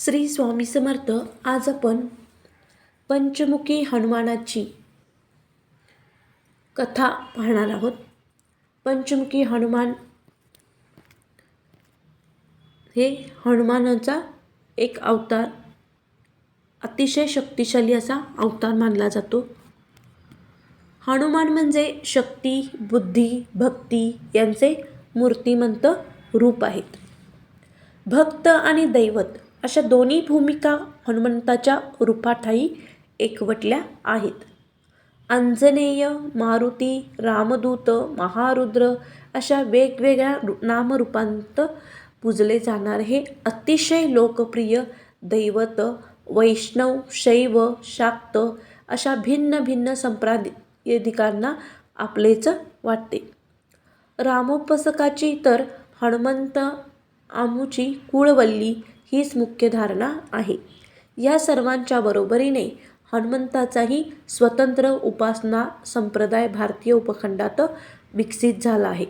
श्री स्वामी समर्थ आज आपण पंचमुखी हनुमानाची कथा पाहणार आहोत. पंचमुखी हनुमान हे हनुमानाचा एक अवतार अतिशय शक्तिशाली असा अवतार मानला जातो. हनुमान म्हणजे शक्ती बुद्धी भक्ती यांचे मूर्तिमंत रूप आहेत. भक्त आणि दैवत अशा दोन्ही भूमिका हनुमंताच्या रूपाठाई एकवटल्या आहेत. अंजनेय मारुती रामदूत महारुद्र अशा वेगवेगळ्या नामरूपांत पूजले जाणारे हे अतिशय लोकप्रिय दैवत वैष्णव शैव शाक्त अशा भिन्न भिन्न संप्रादिकांना आपलेच वाटते. रामोपसकाची तर हनुमंत आमुची कुळवल्ली हीच मुख्य धारणा आहे. या सर्वांच्या बरोबरीने हनुमंताचाही स्वतंत्र उपासना संप्रदाय भारतीय उपखंडात विकसित झाला आहे.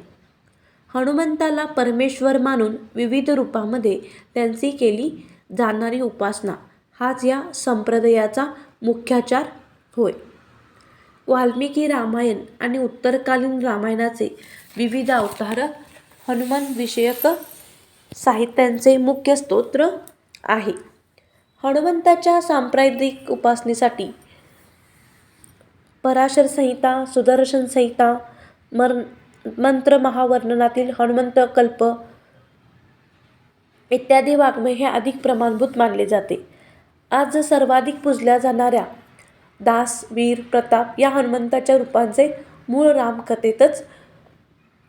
हनुमंताला परमेश्वर मानून विविध रूपामध्ये त्यांची केली जाणारी उपासना हाच या संप्रदायाचा मुख्याचार होय. वाल्मिकी रामायण आणि उत्तरकालीन रामायणाचे विविध अवतार हनुमान विषयक साहित्यांचे मुख्य स्तोत्र आहे. हनुमंताच्या सांप्रदायिक उपासनेसाठी पराशर संहिता सुदर्शन संहिता मर मंत्र महावर्णनातील हनुमंत कल्प इत्यादी वाङ्मय हे अधिक प्रमाणभूत मानले जाते. आज सर्वाधिक पूजल्या जाणाऱ्या दास वीर प्रताप या हनुमंताच्या रूपांचे मूळ रामकथेतच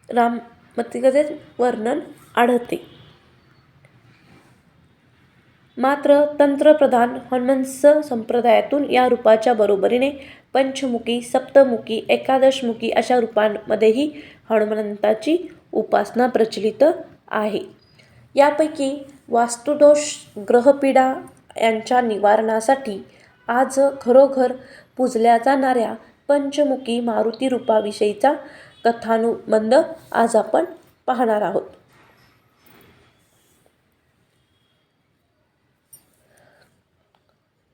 रामकथेत वर्णन आढळते. मात्र तंत्रप्रधान हनुमंस संप्रदायातून या रूपाच्या बरोबरीने पंचमुखी सप्तमुखी एकादशमुखी अशा रूपांमध्येही हनुमंताची उपासना प्रचलित आहे. यापैकी वास्तुदोष ग्रहपीडा यांच्या निवारणासाठी आज खरोखर पूजल्या जाणाऱ्या पंचमुखी मारुती रूपाविषयीचा कथानुबंध आज आपण पाहणार आहोत.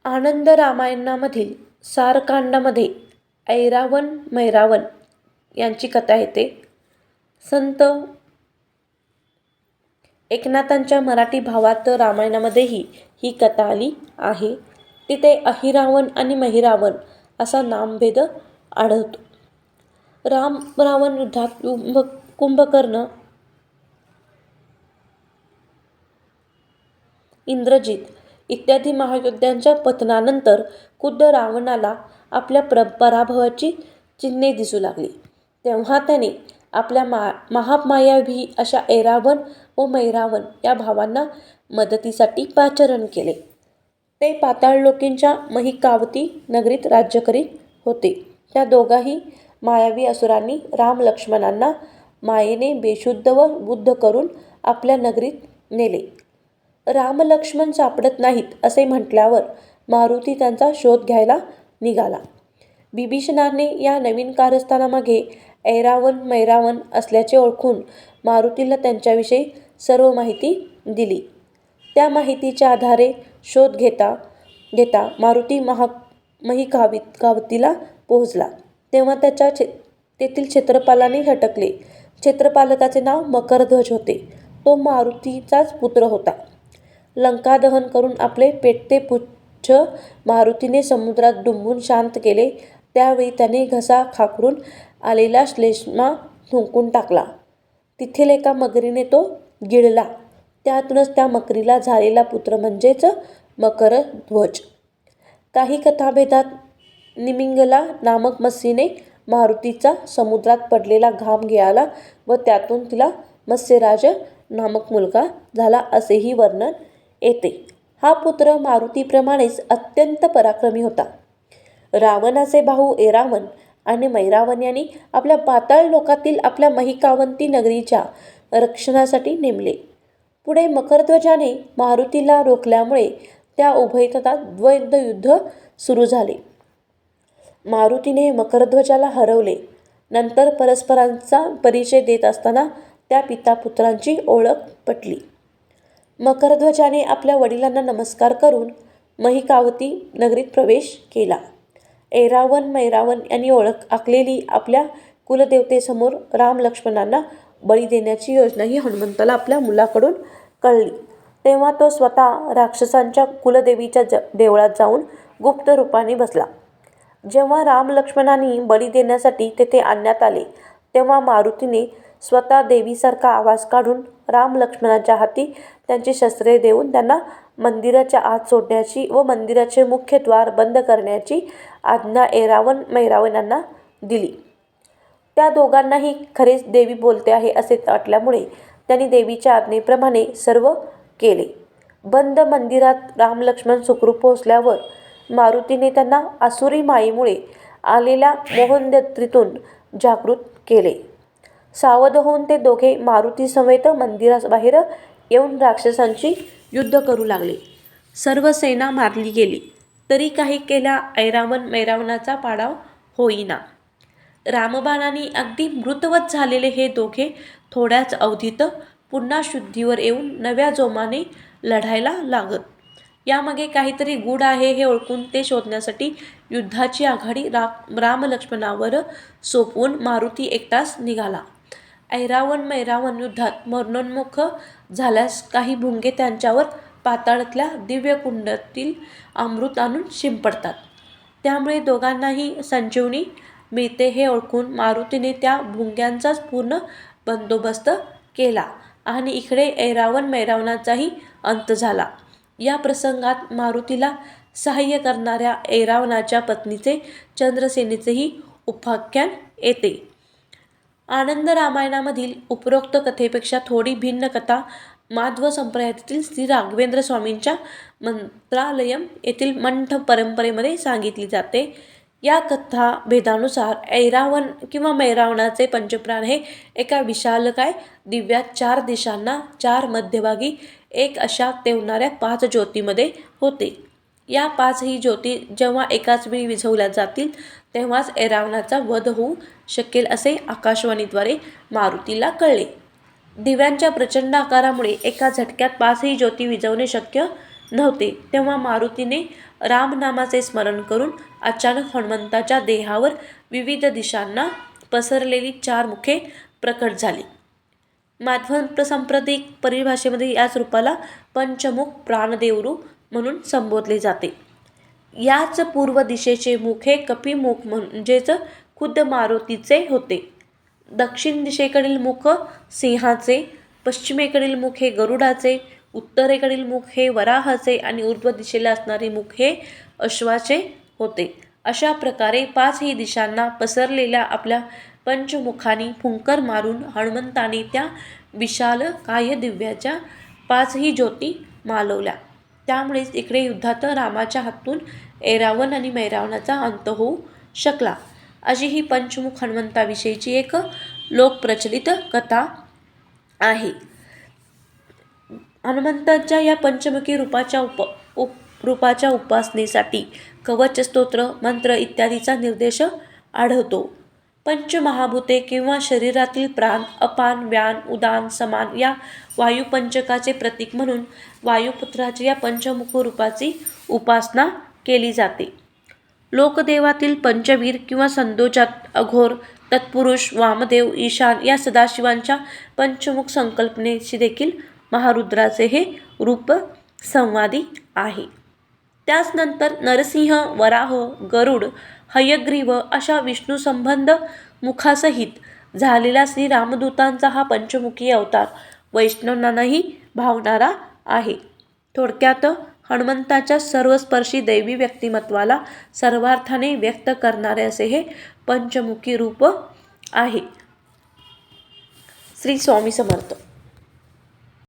आनंद रामायणामधील सारकांडामध्ये ऐरावण मैरावण यांची कथा येते. संत एकनाथांच्या मराठी भावात रामायणामध्येही ही कथा आली आहे. तिथे अहिरावण आणि महिरावण असा नामभेद आढळतो. राम रावण युद्धात कुंभ कुंभकर्ण इंद्रजित इत्यादी महायोद्ध्यांच्या पतनानंतर खुद्द रावणाला आपल्या प्र पराभवाची चिन्हे दिसू लागली. तेव्हा त्याने आपल्या मा महामायावी अशा ऐरावण व मैरावण या भावांना मदतीसाठी पाचारण केले. ते पाताळलोकींच्या महिकावती नगरीत राज्य करीत होते. त्या दोघाही मायावी असुरांनी राम लक्ष्मणांना मायेने बेशुद्ध व बुद्ध करून आपल्या नगरीत नेले. राम लक्ष्मण सापडत नाहीत असे म्हटल्यावर मारुती त्यांचा शोध घ्यायला निघाला. बिभीषणाने या नवीन कारस्थानामागे ऐरावण मैरावण असल्याचे ओळखून मारुतीला त्यांच्याविषयी सर्व माहिती दिली. त्या माहितीच्या आधारे शोध घेता घेता मारुती महा गावी कावतीला पोहोचला. तेव्हा त्याच्या छे तेथील क्षेत्रपालाने हटकले क्षेत्रपालकाचे नाव मकरध्वज होते. तो मारुतीचाच पुत्र होता. लंकादहन करून आपले पेटते पुच्छ मारुतीने समुद्रात डुंबून शांत केले. त्यावेळी त्याने घसा खाकरून आलेला श्लेष्मा थुंकून टाकला. तिथील एका मगरीने तो गिळला. त्यातूनच त्या मकरीला झालेला पुत्र म्हणजेच मकरध्वज काही कथाभेदात निमिंगला नामक मस्सीने मारुतीचा समुद्रात पडलेला घाम गिळाला व त्यातून तिला मत्स्यराज नामक मुलगा झाला असेही वर्णन येते. हा पुत्र मारुतीप्रमाणेच अत्यंत पराक्रमी होता. रावणाचे भाऊ एरावन आणि मैरावण यांनी आपल्या पाताळ लोकातील आपल्या महिकावंती नगरीच्या रक्षणासाठी नेमले. पुढे मकरध्वजाने मारुतीला रोखल्यामुळे त्या उभयतात द्वैध युद्ध सुरू झाले. मारुतीने मकरध्वजाला हरवले. नंतर परस्परांचा परिचय देत असताना त्या पिता पुत्रांची ओळख पटली. मकरध्वजाने आपल्या वडिलांना नमस्कार करून महिकावती नगरीत प्रवेश केला. ऐरावत मैरावन यांनी ओळख आखलेली आपल्या कुलदेवतेसमोर राम लक्ष्मणांना बळी देण्याची योजना ही हनुमंताला आपल्या मुलाकडून कळली. तेव्हा तो स्वतः राक्षसांच्या कुलदेवीच्या ज देवळात जाऊन गुप्त रूपाने बसला. जेव्हा राम लक्ष्मणांनी बळी देण्यासाठी तेथे आणण्यात आले तेव्हा मारुतीने स्वतः देवीसारखा आवाज काढून राम लक्ष्मणाच्या हाती त्यांची शस्त्रे देऊन त्यांना मंदिराच्या आत सोडण्याची व मंदिराचे मुख्य द्वार बंद करण्याची आज्ञा ऐरावत मैरावत यांना दिली. त्या दोघांनाही खरेच देवी बोलते आहे असे वाटल्यामुळे त्यांनी देवीच्या आज्ञेप्रमाणे सर्व केले. बंद मंदिरात रामलक्ष्मण सुखरूप पोहोचल्यावर मारुतीने त्यांना आसुरी मायेमुळे आलेल्या मोहनदत्रीतून जागृत केले. सावध होऊन ते दोघे मारुतीसमेत मंदिराबाहेर येऊन राक्षसांची युद्ध करू लागले. सर्व सेना मारली गेली. तरी काही केल्या ऐरावण मैरावणाचा पाडाव होईना. रामबाणाने अगदी मृतवत झालेले हे दोघे थोड्याच अवधीत पुन्हा शुद्धीवर येऊन नव्या जोमाने लढायला लागत. यामागे काहीतरी गूढ आहे हे ओळखून ते शोधण्यासाठी युद्धाची आघाडी रा रामलक्ष्मणावर सोपवून मारुती एकटाच निघाला. ऐरावण मैरावण युद्धात मरणोन्मुख झाल्यास काही भुंगे त्यांच्यावर पाताळातल्या दिव्यकुंडातील अमृत आणून शिंपडतात. त्यामुळे दोघांनाही संजीवनी मिळते हे ओळखून मारुतीने त्या भुंग्यांचाच पूर्ण बंदोबस्त केला आणि इकडे ऐरावण मैरावणाचाही अंत झाला. या प्रसंगात मारुतीला सहाय्य करणाऱ्या ऐरावणाच्या पत्नीचे चंद्रसेनेचेही उपाख्यान येते. आनंद रामायणामधील उपरोक्त कथेपेक्षा थोडी भिन्न कथा माध्व संप्रदायातील श्री राघवेंद्र स्वामींच्या मंत्रालयम येथील मंठ परंपरेमध्ये सांगितली जाते. या कथा भेदानुसार ऐरावण किंवा मैरावणाचे पंचप्राण हे एका विशालकाय दिव्यात चार दिशांना चार मध्यभागी एक अशा तेवणाऱ्या पाच ज्योतीमध्ये होते. या पाचही ज्योती जेव्हा एकाच वेळी विझवल्या जातील तेव्हाच एरावणाचा वध होऊ शकेल असे आकाशवाणीद्वारे मारुतीला कळले. दिव्यांच्या प्रचंड आकारामुळे एका झटक्यात पाचही ज्योती विझवणे शक्य नव्हते तेव्हा मारुतीने रामनामाचे स्मरण करून अचानक हनुमंताच्या देहावर विविध दिशांना पसरलेली चार मुखे प्रकट झाली. माध्व सांप्रतिक परिभाषेमध्ये याच रूपाला पंचमुख प्राणदेवरू म्हणून संबोधले जाते. याच पूर्व दिशेचे मुख हे कपिमुख म्हणजेच खुद्द मारुतीचे होते. दक्षिण दिशेकडील मुख सिंहाचे पश्चिमेकडील मुख हे गरुडाचे उत्तरेकडील मुख हे वराहाचे आणि ऊर्ध्व दिशेला असणारे मुख हे अश्वाचे होते. अशा प्रकारे पाचही दिशांना पसरलेल्या आपल्या पंचमुखांनी फुंकर मारून हनुमंताने त्या विशाल काय दिव्याच्या पाचही ज्योती मालवल्या. त्यामुळेच इकडे युद्धात रामाच्या हातून ऐरावण आणि मैरावणाचा अंत होऊ शकला. अशी ही पंचमुख हनुमंताविषयीची एक लोकप्रचलित कथा आहे. हनुमंताच्या या पंचमुखी रूपाच्या उप उप रूपाच्या उपासनेसाठी कवच स्तोत्र मंत्र इत्यादीचा निर्देश आढळतो. पंचमहाभूते किंवा शरीरातील प्राण अपान व्यान उदान समान या वायुपंचकाचे प्रतीक म्हणून वायुपुत्राची या पंचमुख रूपाची उपासना केली जाते. लोकदेवातील पंचवीर किंवा संदोजात अघोर तत्पुरुष वामदेव ईशान या सदाशिवांच्या पंचमुख संकल्पनेशी देखील महारुद्राचे हे रूप संवादी आहे. त्याचनंतर नरसिंह वराह गरुड हयग्रीव अशा विष्णूसंबंध मुखासहित झालेला श्री रामदूतांचा हा पंचमुखी अवतार वैष्णवांनाही भावणारा आहे. थोडक्यात हनुमंताच्या सर्वस्पर्शी दैवी व्यक्तिमत्वाला सर्वार्थाने व्यक्त करणारे असे हे पंचमुखी रूप आहे. श्री स्वामी समर्थ.